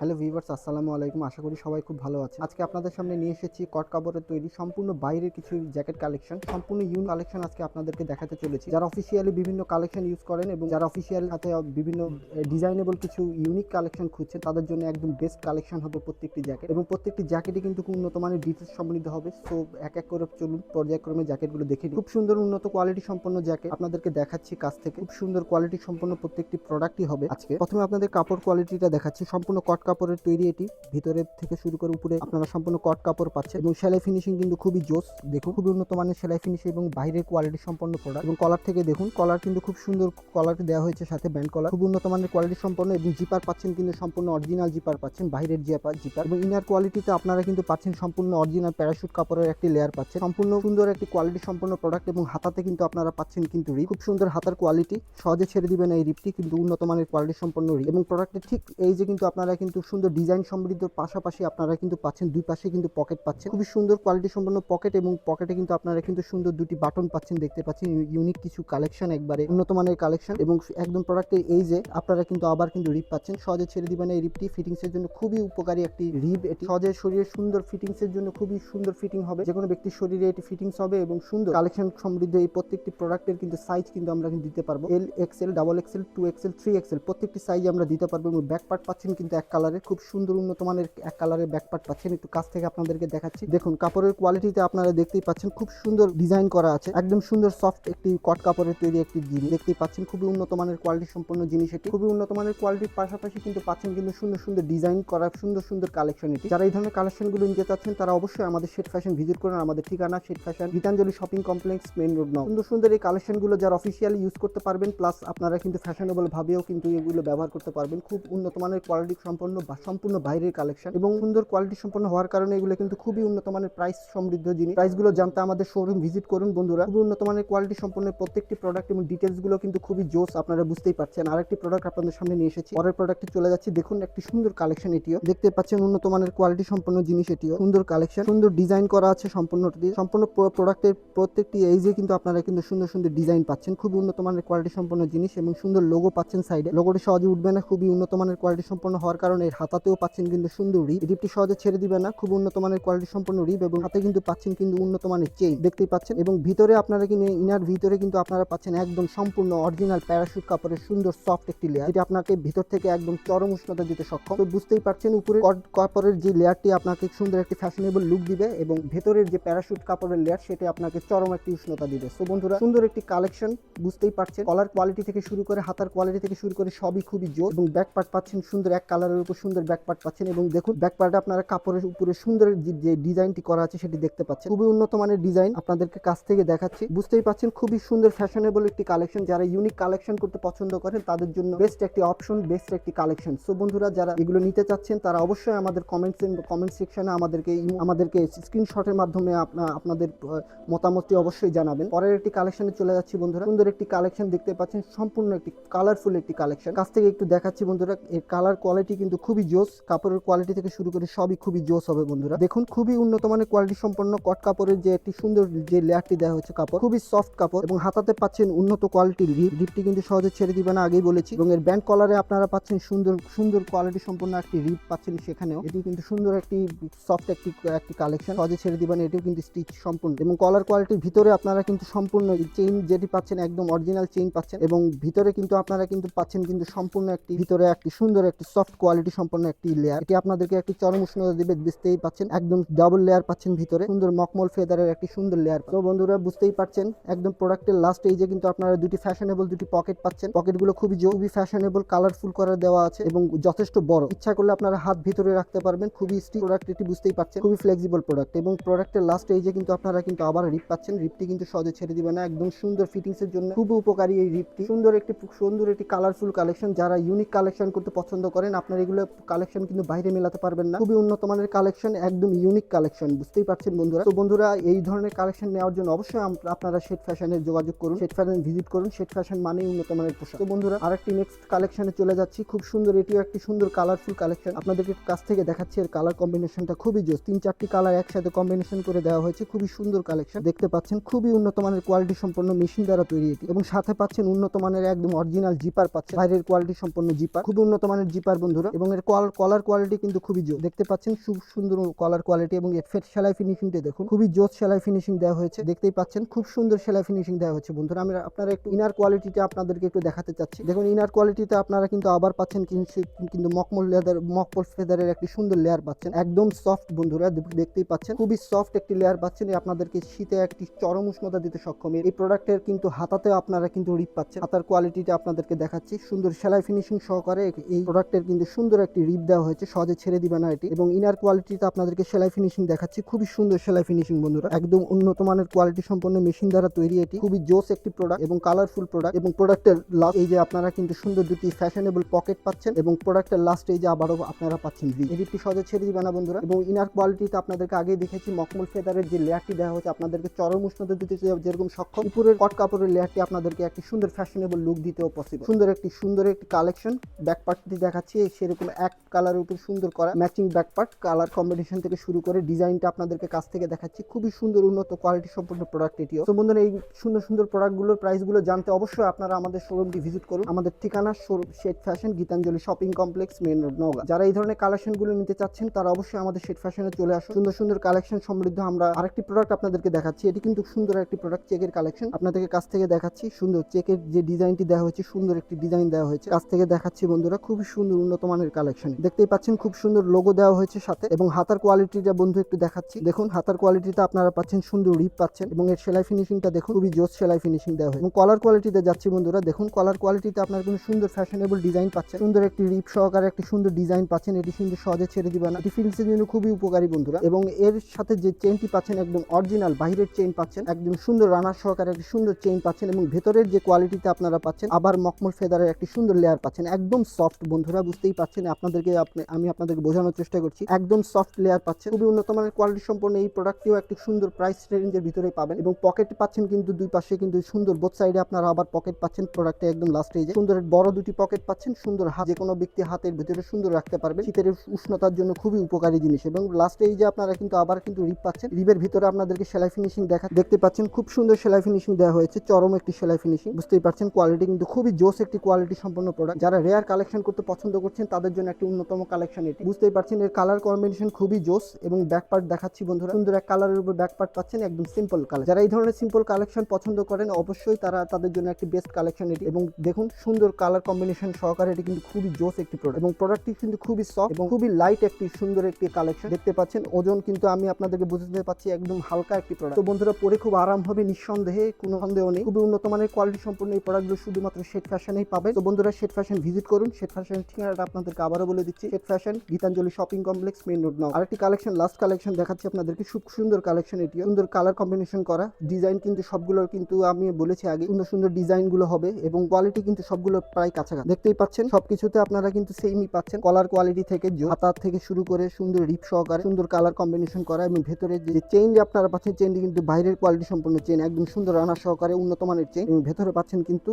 Hello viewers আসসালামু আলাইকুম। আশা করি সবাই খুব ভালো আছে আজকে আপনাদের সামনে নিয়ে এসেছি কট কাপড়ের তৈরি সম্পূর্ণ বাইরের কিছু জ্যাকেট কালেকশন, সম্পূর্ণ ইউন কালেকশন আজকে আপনাদেরকে দেখাতে চলেছি। যারা অফিসিয়ালি বিভিন্ন কালেকশন ইউজ করেন এবং যারা অফিসিয়াল হাতে বিভিন্ন ডিজাইনেবল কিছু ইউনিক কালেকশন খুঁজছে তাদের জন্য একদম বেস্ট কালেকশন হবে প্রত্যেকটি জ্যাকেট। এবং প্রত্যেকটি জ্যাকেটই কিন্তু উন্নত মানের ডিটেলস সমৃদ্ধ হবে। সো এক এক করে চলুন পর্যায়ক্রমে জ্যাকেটগুলো দেখে। খুব সুন্দর উন্নত কোয়ালিটি সম্পন্ন জ্যাকেট আপনাদেরকে দেখাচ্ছি কাছ থেকে। খুব সুন্দর কোয়ালিটি সম্পন্ন প্রত্যেকটি প্রোডাক্টই হবে আজকে। প্রথমে আপনাদের কাপড় কোয়ালিটিটা দেখাচ্ছি। সম্পূর্ণ কট কাপড়ের তৈরি এটি। ভিতরে থেকে শুরু করে উপরে আপনারা সম্পূর্ণ কট কাপড় পাচ্ছেন। এবং সেলাই ফিনিশিং কিন্তু খুবই জোস। দেখুন, খুবই উন্নত মানের সেলাই ফিনিশিং এবং বাইরের কোয়ালিটি সম্পন্ন প্রোডাক্ট এবং কলার থেকে দেখুন কলার কিন্তু খুব সুন্দর কলার দেওয়া হয়েছে সাথে ব্যান্ড কলার খুব উন্নত মানের কোয়ালিটি সম্পন্ন এবং জিপার পাচ্ছেন কিন্তু সম্পূর্ণ অরিজিনাল জিপার পাচ্ছেন, বাইরের জিপার জিপার এবং ইনার কোয়ালিটিতে আপনারা কিন্তু পাচ্ছেন সম্পূর্ণ অরিজিনাল প্যারাশুট কাপড়ের একটি লেয়ার পাচ্ছেন। সম্পূর্ণ সুন্দর একটি কোয়ালিটি সম্পন্ন প্রোডাক্ট এবং হাতাতে কিন্তু আপনারা পাচ্ছেন কিন্তু রিপ খুব সুন্দর হাতার কোয়ালিটি সহজে ছেড়ে দিবেন এই রিপটি কিন্তু উন্নত মানের কোয়ালিটি সম্পন্ন রিপ এবং প্রোডাক্টের ঠিক এই যে কিন্তু আপনারা কিন্তু সুন্দর ডিজাইন সমৃদ্ধ, পাশাপাশি আপনারা কিন্তু পাচ্ছেন, দুই পাশে কিন্তু পকেট পাচ্ছেন। খুবই সুন্দর কোয়ালিটি সম্পন্ন পকেট এবং পকেটে কিন্তু আপনারা কিন্তু সুন্দর দুটি বাটন পাচ্ছেন, দেখতে পাচ্ছেন ইউনিক কিছু কালেকশন একবারে উন্নত মানের কালেকশন এবং একদম প্রোডাক্টের এই যে আপনারা কিন্তু আবার কিন্তু রিপ পাচ্ছেন। সহজে ছেড়ে দিবেন এই রিপটি ফিটিংস এর জন্য খুবই উপকারী একটি রিপ এটি। সহজে শরীরের সুন্দর ফিটিংস এর জন্য খুবই সুন্দর ফিটিং হবে। যে কোনো ব্যক্তির শরীরে এটি ফিটিংস হবে এবং সুন্দর। কালেকশন সমৃদ্ধ এই প্রত্যেকটি প্রোডাক্টের কিন্তু সাইজ কিন্তু আমরা কিন্তু দিতে পারব। L XL double XL two XL three XL প্রত্যেকটি সাইজ আমরা দিতে পারব এবং ব্যাক পার্ট পাচ্ছেন কিন্তু এক কালারের খুব সুন্দর উন্নত মানের এক কালারের ব্যাক পার্ট পাচ্ছেন। একটু কাছ থেকে আপনাদেরকে দেখাচ্ছি। দেখুন, কাপড়ের কোয়ালিটিতে আপনারা দেখতেই পাচ্ছেন, খুব সুন্দর ডিজাইন করা আছে। একদম সুন্দর সফট একটি কট কাপড়ের তৈরি একটি জিনিস দেখতেই পাচ্ছেন, খুবই উন্নত মানের কোয়ালিটি সম্পন্ন জিনিস এটি। খুবই উন্নত মানের কোয়ালিটির পাশাপাশি কিন্তু পাচ্ছেন কিন্তু সুন্দর সুন্দর ডিজাইন করা, সুন্দর সুন্দর কালেকশন এটি। যারা এই ধরনের কালেকশন কালেকশনগুলো নিতে চাচ্ছেন, তারা অবশ্যই আমাদের শেট ফ্যাশন ভিজিট করুন। আমাদের ঠিকানা Shade Fashion Gitanjali shopping complex main road নাও সুন্দর সুন্দর এই কালেকশনগুলো যারা অফিসিয়ালি ইউজ করতে পারবেন প্লাস আপনারা কিন্তু ফ্যাশনেবল ভাবেও কিন্তু এগুলো ব্যবহার করতে পারবেন। খুব উন্নত মানের কোয়ালিটি সম্পন্ন বা সম্পূর্ণ বাইরের কালেকশন এবং সুন্দর কোয়ালিটি সম্পন্ন হওয়ার কারণে এগুলো কিন্তু খুবই উন্নত মানের প্রাইস সমৃদ্ধ জিনিস। প্রাইসগুলো জানতে আমাদের শোরুম ভিজিট করুন বন্ধুরা। খুবই উন্নত মানের কোয়ালিটি সম্পন্ন প্রত্যেকটি প্রোডাক্ট এবং ডিটেলসগুলো কিন্তু খুবই জোস, আপনারা বুঝতেই পারছেন। আরেকটি প্রোডাক্ট আপনাদের সামনে নিয়ে এসেছি। পরের প্রোডাক্টে চলে যাচ্ছি। দেখুন, একটি সুন্দর কালেকশন এটিও। দেখতে পাচ্ছেন উন্নত মানের কোয়ালিটি সম্পন্ন জিনিস এটিও। সুন্দর কালেকশন সুন্দর ডিজাইন করা আছে সম্পূর্ণটি। সম্পূর্ণ প্রোডাক্টের প্রত্যেকটি এইজে কিন্তু আপনারা কিন্তু সুন্দর সুন্দর ডিজাইন পাচ্ছেন। খুবই উন্নত মানের কোয়ালিটি সম্পন্ন জিনিস এবং সুন্দর লোগো পাচ্ছেন সাইডে লোগোটি সহজে উঠবে না। খুবই উন্নত মানের কোয়ালিটি সম্পন্ন হওয়ার কারণে এর হাতাতেও পাচ্ছেন কিন্তু সুন্দর রিপ রিপটি সহজে ছেড়ে দিবে না। খুব উন্নত মানের কোয়ালিটি সম্পন্ন রিপ এবং হাতে কিন্তু পাচ্ছেন কিন্তু উন্নত মানের চেইন দেখতেই পাচ্ছেন এবং ভিতরে আপনারা কিন্তু ইনার ভিতরে কিন্তু আপনারা পাচ্ছেন একদম সম্পূর্ণ অরিজিনাল প্যারাশুট কাপড়ের সুন্দর সফট একটি লেয়ার যেটি আপনাকে ভিতর থেকে একদম চরম উষ্ণতা দিতে সক্ষম। তো বুঝতেই পারছেন উপরে কাপড়ের যে লেয়ারটি আপনাকে সুন্দর একটি ফ্যাশনেবল লুক দিবে এবং ভেতরের যে প্যারাশুট কাপড়ের লেয়ার সেটি আপনাকে চরম একটি উষ্ণতা দিবে। তো বন্ধুরা, সুন্দর একটি কালেকশন বুঝতেই পারছেন। কলার কোয়ালিটি থেকে শুরু করে, হাতার কোয়ালিটি থেকে শুরু করে সবই খুবই জোর এবং ব্যাক পার্ট পাচ্ছেন সুন্দর এক কালারের উপর সুন্দর ব্যাক পার্ট পাচ্ছেন এবং দেখুন ব্যাক পার্টে আপনারা কাপড়ের উপরে সুন্দর যে- ডিজাইনটি করা আছে সেটি দেখতে পাচ্ছেন। খুবই উন্নত মানের ডিজাইন আপনাদেরকে কাছ থেকে দেখাচ্ছি। বুঝতেই পাচ্ছেন, খুবই সুন্দর ফ্যাশনেবল একটি কালেকশন যারা ইউনিক কালেকশন করতে পছন্দ করেন, তাদের জন্য বেস্ট একটি অপশন বেস্ট একটি কালেকশন সো বন্ধুরা, যারা এগুলো নিতে চাচ্ছেন, তারা অবশ্যই আমাদের কমেন্টস কমেন্ট সেকশনে আমাদেরকে আমাদেরকে স্ক্রিনশটের মাধ্যমে আপনা- আপনাদের মতামতটি অবশ্যই জানাবেন। পরের একটি কালেকশনে চলে যাচ্ছি, বন্ধুরা। সুন্দর একটি কালেকশন দেখতে পাচ্ছেন, সম্পূর্ণ একটি কালারফুল একটি কালেকশন কাছ থেকে একটু দেখাচ্ছি, বন্ধুরা, এর কালার কোয়ালিটি কিন্তু খুবই জোস, কাপড়ের কোয়ালিটি থেকে শুরু করে সবই খুবই জোস হবে বন্ধুরা। দেখুন, খুবই উন্নত মানের কোয়ালিটি সম্পন্ন কট কাপড়ের যে একটি সুন্দর যে লেয়ারটি দেওয়া হচ্ছে কাপড়, খুবই সফট কাপড় এবং হাতাতে পাচ্ছেন উন্নত কোয়ালিটির রিপ রিপটি কিন্তু সহজে ছেড়ে দিবে না, আগেই বলেছি। এবং এর ব্যান্ড কলারে আপনারা পাচ্ছেন সুন্দর সুন্দর কোয়ালিটি সম্পন্ন একটি রিপ পাচ্ছেন সেখানেও। এটি কিন্তু সুন্দর একটি সফট একটি একটি কালেকশন সহজে ছেড়ে দিবেন এটিও কিন্তু স্টিচ সম্পূর্ণ। এবং কলার কোয়ালিটির ভিতরে আপনারা কিন্তু সম্পূর্ণ চেইন যেটি পাচ্ছেন একদম অরিজিনাল চেইন পাচ্ছেন এবং ভিতরে কিন্তু আপনারা কিন্তু পাচ্ছেন কিন্তু সম্পূর্ণ একটি, ভিতরে একটি সুন্দর একটি সফট কোয়ালিটি সম্পন্ন একটি লেয়ার এটি আপনাদেরকে একটি চরম উষ্ণতা দিবে বুঝতেই পাচ্ছেন। একদম ডাবল লেয়ার পাচ্ছেন ভিতরে। সুন্দর মকমল ফেদারের একটি সুন্দর লেয়ার তো বন্ধুরা, বুঝতেই পারছেন, একদম প্রোডাক্টের লাস্ট এই যে কিন্তু আপনারা দুটি ফ্যাশনেবল দুটি পকেট পাচ্ছেন। পকেটগুলো খুবই খুবই ফ্যাশনেবল কালারফুল করা দেওয়া আছে এবং যথেষ্ট বড়। ইচ্ছা করলে আপনারা হাত ভিতরে রাখতে পারবেন। খুবই স্টিল প্রোডাক্ট এটি বুঝতেই পারছেন। খুবই ফ্লেক্সিবল প্রোডাক্ট এবং প্রোডাক্টের লাস্ট এই যে কিন্তু আপনারা কিন্তু আবার রিপ পাচ্ছেন। রিপটি কিন্তু সহজে ছেড়ে দিবে না। একদম সুন্দর ফিটিংস এর জন্য খুবই উপকারী এই রিপটি সুন্দর একটি সুন্দর একটি কালারফুল কালেকশন যারা ইউনিক কালেকশন করতে পছন্দ করেন, আপনার এগুলো কালেকশন কিন্তু বাইরে মেলাতে পারবেন না। খুবই উন্নত মানের কালেকশন একদম ইউনিক কালেকশন বুঝতেই পারছেন বন্ধুরা? তো বন্ধুরা, এই ধরনের কালেকশন নেওয়ার জন্য অবশ্যই আপনারা শেট ফ্যাশনে যোগাযোগ করুন। শেট ফ্যাশন ভিজিট করুন। শেট ফ্যাশন মানেই উন্নত মানের পোশাক। তো বন্ধুরা, আরেকটি নেক্সট কালেকশনে চলে যাচ্ছি। খুব সুন্দর এটিও একটি সুন্দর কালারফুল কালেকশন আপনাদেরকে কাছ থেকে দেখাচ্ছি, এর কালার কম্বিনেশনটা খুবই জোস। তিন চারটি কালার একসাথে কম্বিনেশন করে দেওয়া হয়েছে। খুবই সুন্দর কালেকশন দেখতে পাচ্ছেন, খুবই উন্নত মানের কোয়ালিটি সম্পন্ন মেশিন দ্বারা তৈরি এটি। এবং সাথে পাচ্ছেন উন্নত মানের একদম অরিজিনাল জিপার পাচ্ছেন। বাইরের কোয়ালিটি সম্পন্ন জিপার খুব উন্নত মানের জিপার বন্ধুরা। এবং এর কলার কলার কোয়ালিটি কিন্তু খুবই জোর। দেখতে পাচ্ছেন খুব সুন্দর কলার কোয়ালিটি এবং এর সেলাই ফিনিশিংটা দেখুন। খুবই জোর সেলাই ফিনিশিং দেওয়া হয়েছে। দেখতেই পাচ্ছেন খুব সুন্দর সেলাই ফিনিশিং দেওয়া হয়েছে বন্ধুরা। আমি আপনারা একটু ইনার কোয়ালিটিটা আপনাদেরকে একটু দেখাতে চাচ্ছি। দেখুন ইনার কোয়ালিটিতে আপনারা কিন্তু আবার পাচ্ছেন কিন্তু- মকমল লেদার মকমল ফেদারের একটি সুন্দর লেয়ার পাচ্ছেন। একদম সফট বন্ধুরা দেখতেই পাচ্ছেন। খুবই সফট একটি লেয়ার পাচ্ছেন। আপনাদেরকে শীতে একটি চরম উষ্ণতা দিতে সক্ষম। এই প্রোডাক্টের কিন্তু হাতাতেও আপনারা কিন্তু রিপ পাচ্ছেন। হাতার কোয়ালিটিটা আপনাদেরকে দেখাচ্ছি। সুন্দর সেলাই ফিনিশিং সহকারে এই প্রোডাক্টের কিন্তু সুন্দর একটি রিপ দেওয়া হয়েছে, সহজে ছেড়ে দিবে না এটি। এবং ইনার কোয়ালিটিতে আপনাদেরকে সেলাই ফিনিশিং দেখাচ্ছি, খুবই সুন্দর সেলাই ফিনিশিং বন্ধুরা। একদম উন্নত মানের কোয়ালিটি সম্পন্ন মেশিন দ্বারা তৈরি এটি। খুবই জোস একটি প্রোডাক্ট এবং কালারফুল প্রোডাক্ট এবং প্রোডাক্টের লাস্ট এই যে আপনারা কিন্তু সুন্দর দুটি ফ্যাশনেবল পকেট পাচ্ছেন এবং প্রোডাক্টের লাস্ট এই যে আবারও আপনারা পাচ্ছেন রি এই রিপটি সহজে ছেড়ে দিবে না বন্ধুরা। এবং ইনার কোয়ালিটিতে আপনাদেরকে আগেই দেখেছি, মকমল ফেদারের যে লেয়ারটি দেওয়া হচ্ছে আপনাদেরকে চরম উষ্ণতা দিতে যেরকম সক্ষম, উপরের কট কাপড়ের লেয়ারটি আপনাদেরকে একটি সুন্দর ফ্যাশনেবল লুক দিতেও পসিবল সুন্দর একটি সুন্দর একটি কালেকশন ব্যাক পার্টটি দেখাচ্ছি সেরকম এক কালারের উপর সুন্দর করা matching back part colour combination থেকে শুরু করে ডিজাইনটা আপনাদেরকে কাছ থেকে দেখাচ্ছি। খুবই সুন্দর, উন্নত কোয়ালিটি সম্পন্ন প্রোডাক্ট এটিও। তো বন্ধুরা, এই সুন্দর সুন্দর প্রোডাক্টগুলোর প্রাইসগুলো জানতে অবশ্যই আপনারা আমাদের শোরুমটি ভিজিট করুন। আমাদের ঠিকানা Shade Fashion Gitanjali shopping complex main road Naogaon. যারা এই ধরনের কালেকশনগুলো নিতে চাচ্ছেন, তারা অবশ্যই আমাদের শেড ফ্যাশনে চলে আসুন। সুন্দর সুন্দর কালেকশন সমৃদ্ধ আমরা আরেকটি প্রোডাক্ট আপনাদেরকে দেখাচ্ছি। এটি কিন্তু সুন্দর একটি প্রোডাক্ট চেকের কালেকশন আপনাদেরকে কাছ থেকে দেখাচ্ছি সুন্দর, চেকের যে ডিজাইনটি দেওয়া হয়েছে, সুন্দর একটি ডিজাইন দেওয়া হয়েছে। কাছ থেকে দেখাচ্ছি বন্ধুরা, খুবই সুন্দর, উন্নত মানের কালেকশন দেখতেই পাচ্ছেন, খুব সুন্দর লোগো দেওয়া হয়েছে সাথে। এবং হাতার কোয়ালিটিটা বন্ধু একটু দেখাচ্ছি। দেখুন, হাতার কোয়ালিটিতে আপনারা পাচ্ছেন, সুন্দর রিপ পাচ্ছেন। এবং এর সেলাই ফিনিশিংটা দেখুন, খুবই জোস সেলাই ফিনিশিং দেওয়া হয় এবং কলার কোয়ালিটিতে যাচ্ছি বন্ধুরা, দেখুন কলার কোয়ালিটিতে আপনার কিন্তু সুন্দর ফ্যাশনেবল ডিজাইন পাচ্ছেন। সুন্দর একটি রিপ সহকারে একটি সুন্দর ডিজাইন পাচ্ছেন। এটি সুন্দর সহজে ছেড়ে দিবে না। এটি ফিনিশিং জন্য খুবই উপকারী বন্ধুরা। এবং এর সাথে যে চেনটি পাচ্ছেন, একদম অরিজিনাল বাইরের চেইন পাচ্ছেন, একদম সুন্দর রানার সহকারে একটি সুন্দর চেইন পাচ্ছেন। এবং ভেতরের যে কোয়ালিটিতে আপনারা পাচ্ছেন, আবার মকমল ফেদারের একটি সুন্দর লেয়ার পাচ্ছেন। একদম সফট বন্ধুরা, বুঝতেই পাচ্ছেন। আপনাদেরকে আপনি, আমি আপনাদেরকে বোঝানোর চেষ্টা করছি। একদম সফট লেয়ার পাচ্ছেন। খুবই উন্নত মানের কোয়ালিটি সম্পন্ন এই প্রোডাক্টটিও একটি সুন্দর প্রাইস রেঞ্জের ভিতরে পাবেন এবং পকেট পাচ্ছেন কিন্তু দুই পাশে কিন্তু সুন্দর বোথ সাইডে আপনারা আবার পকেট পাচ্ছেন প্রোডাক্টে একদম লাস্ট যে সুন্দর বড় দুটি পকেট পাচ্ছেন, সুন্দর হাত যে কোনো ব্যক্তি হাতের ভিতরে সুন্দর রাখতে পারবে শীতের উষ্ণতার জন্য খুবই উপকারী জিনিস এবং লাস্টে যে আপনারা কিন্তু আবার কিন্তু রিপ পাচ্ছেন। রিপের ভিতরে আপনাদেরকে সেলাই ফিনিশিং দেখা, দেখতে পাচ্ছেন খুব সুন্দর সেলাই ফিনিশিং দেওয়া হয়েছে, চরম একটি সেলাই ফিনিশিং বুঝতেই পারছেন কোয়ালিটি কিন্তু খুবই জোস একটি কোয়ালিটি সম্পন্ন প্রোডাক্ট যারা রেয়ার কালেকশন করতে পছন্দ করছেন তাদের জন্য একটি অন্যতম কালেকশন এটি। বুঝতেই পারছেন, এর কালার কম্বিনেশন খুবই জোস এবং ব্যাক পার্ট দেখাচ্ছি বন্ধুরা। সুন্দর এক কালারের উপর ব্যাক পার্ট পাচ্ছেন একদম সিম্পল কালার যারা এই ধরনের সিম্পল কালেকশন পছন্দ করেন, অবশ্যই তারা তাদের জন্য একটি বেস্ট কালেকশন এটি। এবং দেখুন, সুন্দর কালার কম্বিনেশন সহকারে এটি কিন্তু খুবই জোস একটি প্রোডাক্ট এবং প্রোডাক্টটি কিন্তু খুবই সফট এবং খুবই লাইট একটি, সুন্দর একটি কালেকশন দেখতে পাচ্ছেন, ওজন কিন্তু আমি আপনাদেরকে বুঝতে পারছি একদম হালকা একটি প্রোডাক্ট তো বন্ধুরা, পরে খুব আরাম হবে, নিঃসন্দেহে কোনো সন্দেহ নেই। খুবই উন্নত মানের কোয়ালিটি সম্পন্ন এই প্রোডাক্টগুলো শুধুমাত্র শেড ফ্যাশনেই পাবে তো বন্ধুরা শেড ফ্যাশন ভিজিট করুন। শেড ফ্যাশনের ঠিকানাটা আপনাদেরকে আবারও বলে দিচ্ছি Shade Fashion Gitanjali shopping complex main road নাও আরেকটি কালেকশন লাস্ট কালেকশন দেখাচ্ছি আপনাদেরকে, খুব সুন্দর কালেকশন এটি। সুন্দর কালার কম্বিনেশন করা। ডিজাইন কিন্তু সবগুলোর কিন্তু আমি বলেছি আগে, সুন্দর সুন্দর ডিজাইনগুলো হবে এবং কোয়ালিটি কিন্তু সবগুলো প্রায় কাছাকাছি। দেখতেই পাচ্ছেন, সবকিছুতে আপনারা কিন্তু সেমই পাচ্ছেন। কলার কোয়ালিটি থেকে হাতার থেকে শুরু করে সুন্দর রিপ সহকারে সুন্দর কালার কম্বিনেশন করা এবং ভেতরে যে চেইন আপনারা পাচ্ছেন চেইনটি কিন্তু বাইরের কোয়ালিটি সম্পূর্ণ চেইন একদম সুন্দর রানা সহকারে উন্নত মানের চেইন এবং ভেতরে পাচ্ছেন কিন্তু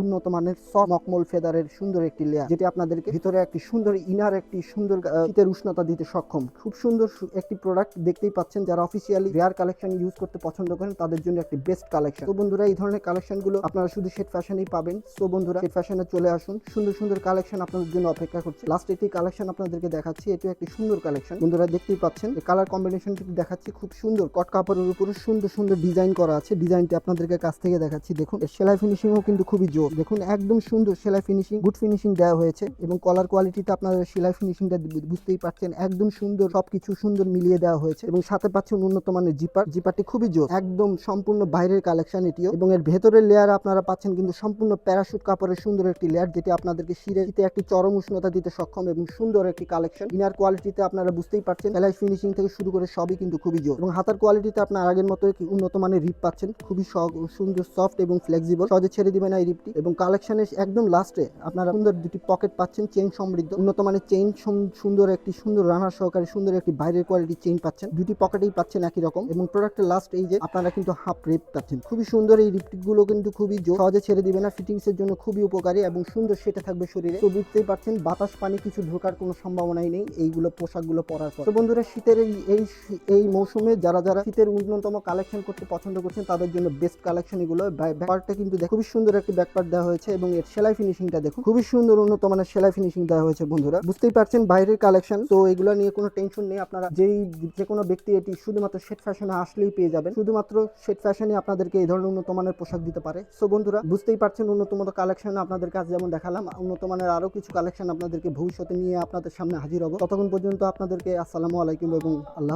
উন্নত মানের সফট মকমল ফেদারের সুন্দর একটি লেয়ার যেটি আপনাদেরকে ভিতরে একটি সুন্দর ইনার, একটি সুন্দর শীতের উষ্ণতা দিতে সক্ষম। খুব সুন্দর একটি প্রোডাক্ট দেখতেই পাচ্ছেন যারা অফিসিয়ালি রেয়ার কালেকশন ইউজ করতে পছন্দ করেন, তাদের জন্য একটি বেস্ট কালেকশন তো বন্ধুরা, এই ধরনের কালেকশনগুলো আপনারা শুধু শেড ফ্যাশনেই পাবেন। তো বন্ধুরা শেড ফ্যাশনে চলে আসুন। সুন্দর সুন্দর কালেকশন আপনাদের জন্য অপেক্ষা করছে। লাস্ট একটি কালেকশন আপনাদেরকে দেখাচ্ছি, এটি একটি সুন্দর কালেকশন বন্ধুরা, দেখতেই পাচ্ছেন কালার কম্বিনেশনটি দেখাচ্ছি, খুব সুন্দর। কট কাপড়ের উপরে সুন্দর সুন্দর ডিজাইন করা আছে। ডিজাইনটি আপনাদেরকে কাছ থেকে দেখাচ্ছি। দেখুন সেলাই ফিনিশিংও কিন্তু খুবই জোর। দেখুন, একদম সুন্দর সেলাই ফিনিশিং গুড ফিনিশিং দেওয়া হয়েছে এবং কলার কোয়ালিটিতে আপনারা সেলাই ফিনিশিংটা বুঝতেই পারছেন। একদম সুন্দর, সবকিছু সুন্দর মিলিয়ে দেওয়া হয়েছে। এবং সাথে পাচ্ছেন উন্নত মানের জিপার, জিপারটি খুবই জোর, একদম সম্পূর্ণ বাইরের কালেকশন এটিও। এবং এর ভেতরের লেয়ার আপনারা পাচ্ছেন কিন্তু সম্পূর্ণ প্যারাশুট কাপড়ের সুন্দর একটি লেয়ার যেটি আপনাদেরকে শিরে, শীতে একটি চরম উষ্ণতা দিতে সক্ষম এবং সুন্দর একটি কালেকশন ইনার কোয়ালিটিতে আপনারা বুঝতেই পারছেন, সেলাই ফিনিশিং থেকে শুরু করে সবই কিন্তু খুবই জোর। এবং হাতার কোয়ালিটিতে আপনার আগের মতো উন্নত মানের রিপ পাচ্ছেন, খুবই সুন্দর সফট এবং ফ্লেক্সিবল সহজে ছেড়ে দিবেন না এই রিপটি এবং কালেকশনের একদম লাস্টে আপনারা সুন্দর দুটি পকেট পাচ্ছেন চেইন সমৃদ্ধ, উন্নত মানের চেইন সুন্দর একটি, সুন্দর রানার সহকারে সুন্দর একটি বাইরের কোয়ালিটি চেইন পাচ্ছেন। দুটি পকেটেই পাচ্ছেন একই রকম এবং প্রোডাক্টের লাস্ট এই যে আপনারা কিন্তু হাফ রিপ পাচ্ছেন। খুবই সুন্দর এই রিপটিকগুলো কিন্তু খুবই সহজে ছেড়ে দিবে না ফিটিংস এর জন্য খুবই উপকারী এবং সুন্দর সেটা থাকবে শরীরে। তো বুঝতেই পারছেন, বাতাস পানি কিছু ঢোকার কোনো সম্ভাবনাই নেই, এইগুলো পোশাকগুলো পরার পর। তো বন্ধুরা, শীতের এই এই এই মৌসুমে যারা যারা শীতের উন্নতম কালেকশন করতে পছন্দ করছেন, তাদের জন্য বেস্ট কালেকশন এগুলো। ব্যাপারটা কিন্তু খুবই সুন্দর একটি ব্যাকপার্ট দেওয়া হয়েছে এবং এর সেলাই ফিনিশিংটা দেখুন। খুবই সুন্দর উন্নত মানের সেলাই ফিনিশিং দেওয়া দেওয়া হয়েছে বন্ধুরা। বুঝতেই পারছেন বাইরের কালেকশন তো এগুলো নিয়ে কোনো টেনশন নেই আপনারা। যেই যে কোনো ব্যক্তি এটি শুধুমাত্র শেট ফ্যাশনে আসলেই পেয়ে যাবেন। শুধুমাত্র শেট ফ্যাশনে আপনাদেরকে এই ধরনের উন্নত মানের পোশাক দিতে পারে। সো বন্ধুরা, বুঝতেই পারছেন উন্নত মানের কালেকশন আপনাদের কাছে যেমন দেখালাম, উন্নত মানের আরও কিছু কালেকশন আপনাদেরকে ভবিষ্যতে নিয়ে আপনাদের সামনে হাজির হব। ততক্ষণ পর্যন্ত আপনাদেরকে আসসালামু আলাইকুম এবং আল্লাহ